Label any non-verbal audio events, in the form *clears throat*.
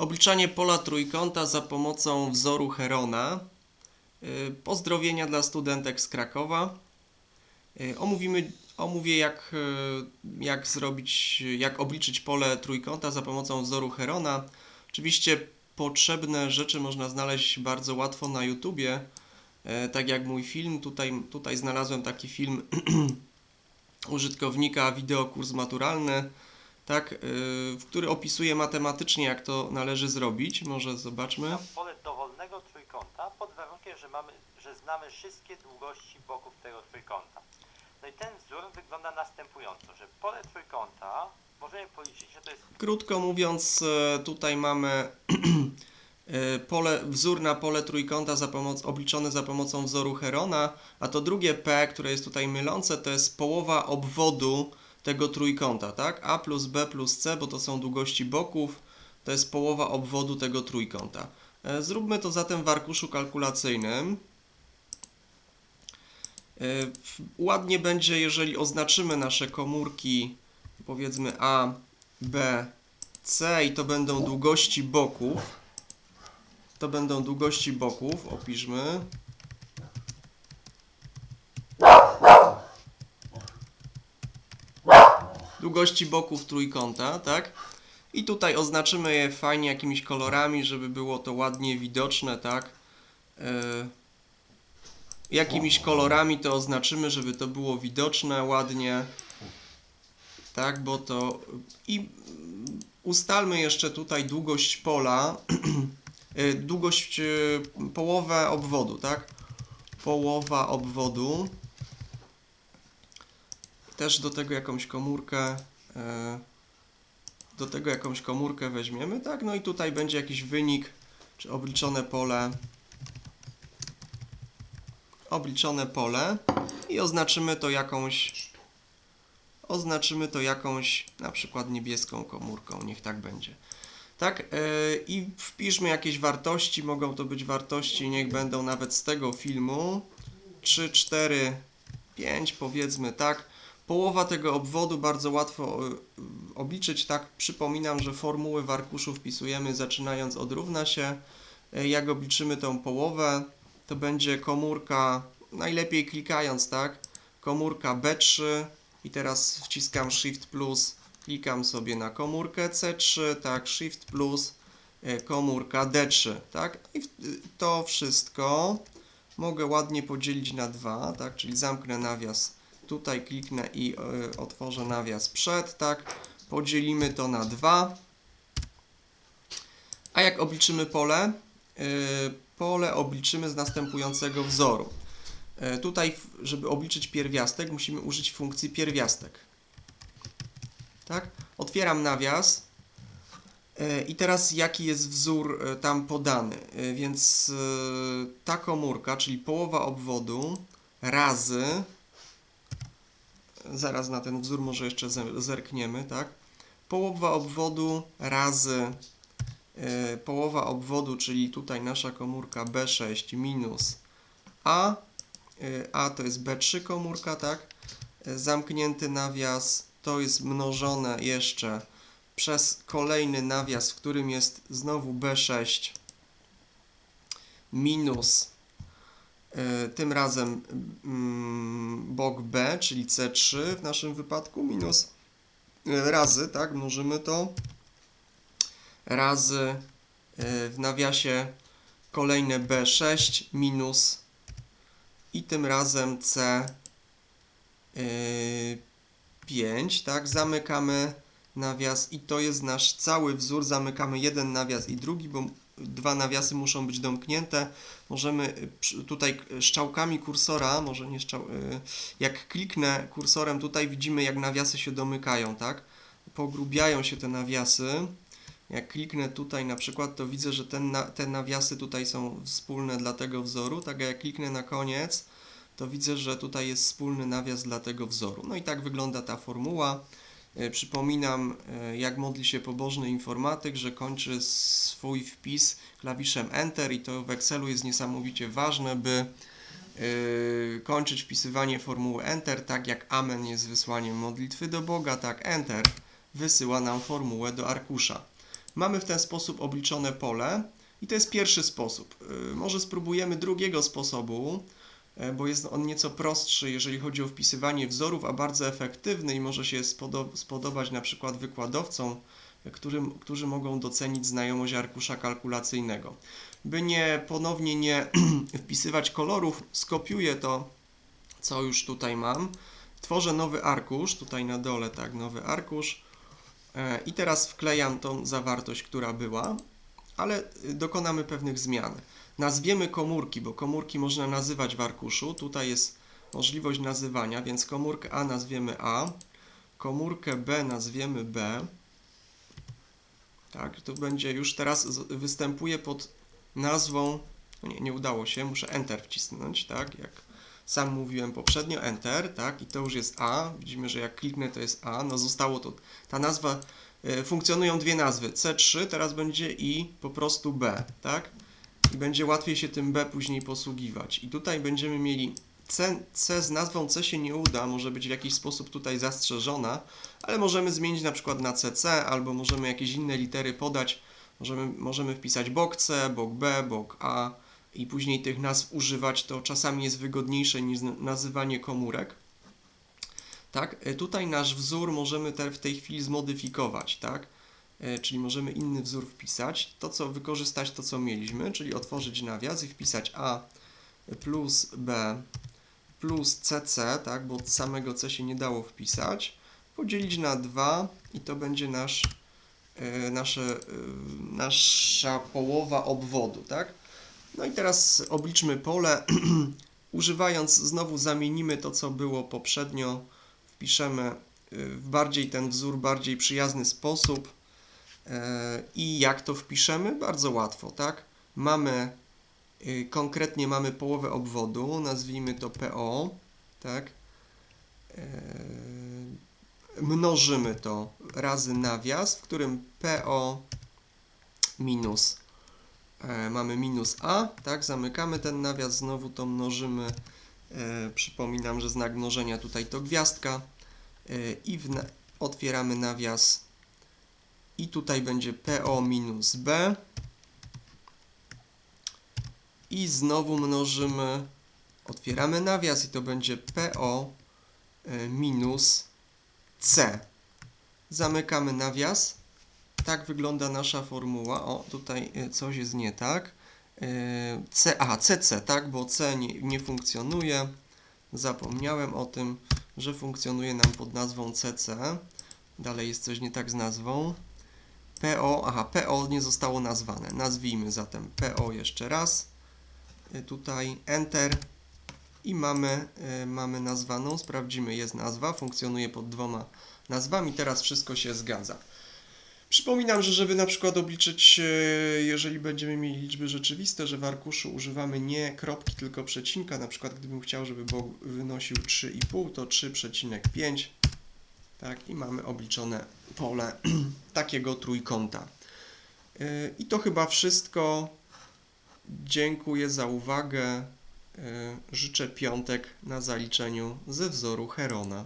Obliczanie pola trójkąta za pomocą wzoru Herona. Y, Pozdrowienia dla studentek z Krakowa. Y, Omówimy, omówię jak, y, jak zrobić, jak obliczyć pole trójkąta za pomocą wzoru Herona. Oczywiście potrzebne rzeczy można znaleźć bardzo łatwo na YouTubie. Tak jak mój film, tutaj, tutaj znalazłem taki film *clears throat* użytkownika wideokurs maturalny, tak, y, w który opisuje matematycznie jak to należy zrobić. Może zobaczmy. pole dowolnego trójkąta pod warunkiem, że, mamy, że znamy wszystkie długości boków tego trójkąta. No i ten wzór wygląda następująco, że pole trójkąta możemy policzyć, że to jest Krótko mówiąc, e, tutaj mamy *clears throat* e, pole, wzór na pole trójkąta za pomoc, obliczony za pomocą wzoru Herona, a to drugie P, które jest tutaj mylące, to jest połowa obwodu tego trójkąta, tak? A plus B plus C, bo to są długości boków, to jest połowa obwodu tego trójkąta. E, Zróbmy to zatem w arkuszu kalkulacyjnym. E, Ładnie będzie, jeżeli oznaczymy nasze komórki, powiedzmy A, B, C i to będą długości boków. To będą długości boków, opiszmy. Długości boków trójkąta, tak? I tutaj oznaczymy je fajnie jakimiś kolorami, żeby było to ładnie widoczne, tak? E, jakimiś kolorami to oznaczymy, żeby to było widoczne ładnie. Tak, bo to i ustalmy jeszcze tutaj długość pola, y, *clears throat* długość, y, połowę obwodu, tak? Połowa obwodu. Też do tego jakąś komórkę, e, do tego jakąś komórkę weźmiemy, tak? No i tutaj będzie jakiś wynik, czy obliczone pole, obliczone pole i oznaczymy to jakąś oznaczymy to jakąś na przykład niebieską komórką, niech tak będzie. Tak, yy, i wpiszmy jakieś wartości, mogą to być wartości, niech będą nawet z tego filmu 3, 4, 5 powiedzmy, tak. Połowa tego obwodu bardzo łatwo y, obliczyć, tak. Przypominam, że formuły w arkuszu wpisujemy zaczynając od równa się. Y, Jak obliczymy tą połowę, to będzie komórka, najlepiej klikając, tak. Komórka B3, i teraz wciskam Shift plus, klikam sobie na komórkę C3, tak, Shift plus, e, komórka D3, tak, i to wszystko mogę ładnie podzielić na dwa, tak, czyli zamknę nawias, tutaj kliknę i e, otworzę nawias przed, tak, podzielimy to na dwa, a jak obliczymy pole? E, Pole obliczymy z następującego wzoru. E, Tutaj, żeby obliczyć pierwiastek, musimy użyć funkcji pierwiastek. Tak? Otwieram nawias. I teraz jaki jest wzór tam podany? Więc ta komórka, czyli połowa obwodu razy zaraz na ten wzór może jeszcze ze- zerkniemy, tak? Połowa obwodu razy e, połowa obwodu, czyli tutaj nasza komórka B6 minus A Y, A to jest B3 komórka, tak? Y, Zamknięty nawias to jest mnożone jeszcze przez kolejny nawias, w którym jest znowu B6 minus y, tym razem mm, bok B, czyli C3 w naszym wypadku, minus razy, tak? Mnożymy to razy y, w nawiasie kolejne B6 minus i tym razem C yy, 5, tak? Zamykamy nawias i to jest nasz cały wzór. Zamykamy jeden nawias i drugi, bo dwa nawiasy muszą być domknięte. Możemy y, tutaj y, strzałkami kursora, może nie strzał, yy, jak kliknę kursorem tutaj widzimy jak nawiasy się domykają, tak? Pogrubiają się te nawiasy. Jak kliknę tutaj na przykład, to widzę, że ten te nawiasy tutaj są wspólne dla tego wzoru. Tak, jak kliknę na koniec, to widzę, że tutaj jest wspólny nawias dla tego wzoru. No i tak wygląda ta formuła. E, Przypominam, e, jak modli się pobożny informatyk, że kończy swój wpis klawiszem Enter i to w Excelu jest niesamowicie ważne, by e, kończyć wpisywanie formuły Enter, tak jak Amen jest wysłaniem modlitwy do Boga, tak Enter wysyła nam formułę do arkusza. Mamy w ten sposób obliczone pole i to jest pierwszy sposób. Może spróbujemy drugiego sposobu, bo jest on nieco prostszy, jeżeli chodzi o wpisywanie wzorów, a bardzo efektywny i może się spodo- spodobać na przykład wykładowcom, e, którym, którzy mogą docenić znajomość arkusza kalkulacyjnego. By nie ponownie nie *clears throat* wpisywać kolorów, skopiuję to, co już tutaj mam. Tworzę nowy arkusz, tutaj na dole, tak, nowy arkusz. E, I teraz wklejam tą zawartość, która była, ale y, dokonamy pewnych zmian. Nazwiemy komórki, bo komórki można nazywać w arkuszu. Tutaj jest możliwość nazywania, więc komórkę A nazwiemy A, komórkę B nazwiemy B. Tak, tu będzie już teraz występuje pod nazwą. No nie, nie udało się, muszę Enter wcisnąć, tak, jak sam mówiłem poprzednio, Enter, tak, i to już jest A. Widzimy, że jak kliknę, to jest A. No zostało to, ta nazwa, funkcjonują dwie nazwy, C3, teraz będzie i po prostu B, tak, i będzie łatwiej się tym B później posługiwać. I tutaj będziemy mieli C, C z nazwą C się nie uda, może być w jakiś sposób tutaj zastrzeżona, ale możemy zmienić na przykład na CC, albo możemy jakieś inne litery podać, możemy, możemy wpisać bok C, bok B, bok A, i później tych nazw używać, to czasami jest wygodniejsze niż nazywanie komórek. Tak, e, tutaj nasz wzór możemy te, w tej chwili zmodyfikować, tak? E, Czyli możemy inny wzór wpisać, to co wykorzystać to co mieliśmy, czyli otworzyć nawias i wpisać A plus B plus CC, tak, bo od samego C się nie dało wpisać, podzielić na 2 i to będzie nasz, e, nasze, nasza połowa obwodu, tak? No i teraz obliczmy pole. *clears throat* Używając, znowu zamienimy to, co było poprzednio. Wpiszemy y, w bardziej ten wzór, bardziej przyjazny sposób. E, I jak to wpiszemy? Bardzo łatwo, tak? Mamy, y, konkretnie mamy połowę obwodu, nazwijmy to PO, tak? E, Mnożymy to razy nawias, w którym PO minus e, mamy minus a, tak, zamykamy ten nawias, znowu to mnożymy, przypominam, że znak mnożenia tutaj to gwiazdka e, i w otwieramy nawias i tutaj będzie PO minus B i znowu mnożymy, otwieramy nawias i to będzie PO e, minus C. Zamykamy nawias tak wygląda nasza formuła. O, tutaj coś jest nie tak. Y, C, aha, CC, tak, bo C nie, nie funkcjonuje. Zapomniałem o tym, że funkcjonuje nam pod nazwą CC. Dalej jest coś nie tak z nazwą. PO, aha, PO nie zostało nazwane. Nazwijmy zatem PO jeszcze raz. Y, Tutaj Enter i mamy, y, mamy nazwaną. Sprawdzimy, jest nazwa, funkcjonuje pod dwoma nazwami. Teraz wszystko się zgadza. Przypominam, że żeby na przykład obliczyć, e, jeżeli będziemy mieli liczby rzeczywiste, że w arkuszu używamy nie kropki, tylko przecinka, na przykład gdybym chciał, żeby bok wynosił 3,5, to 3,5, tak, i mamy obliczone pole *clears throat* takiego trójkąta. E, I to chyba wszystko. Dziękuję za uwagę. E, Życzę piątek na zaliczeniu ze wzoru Herona.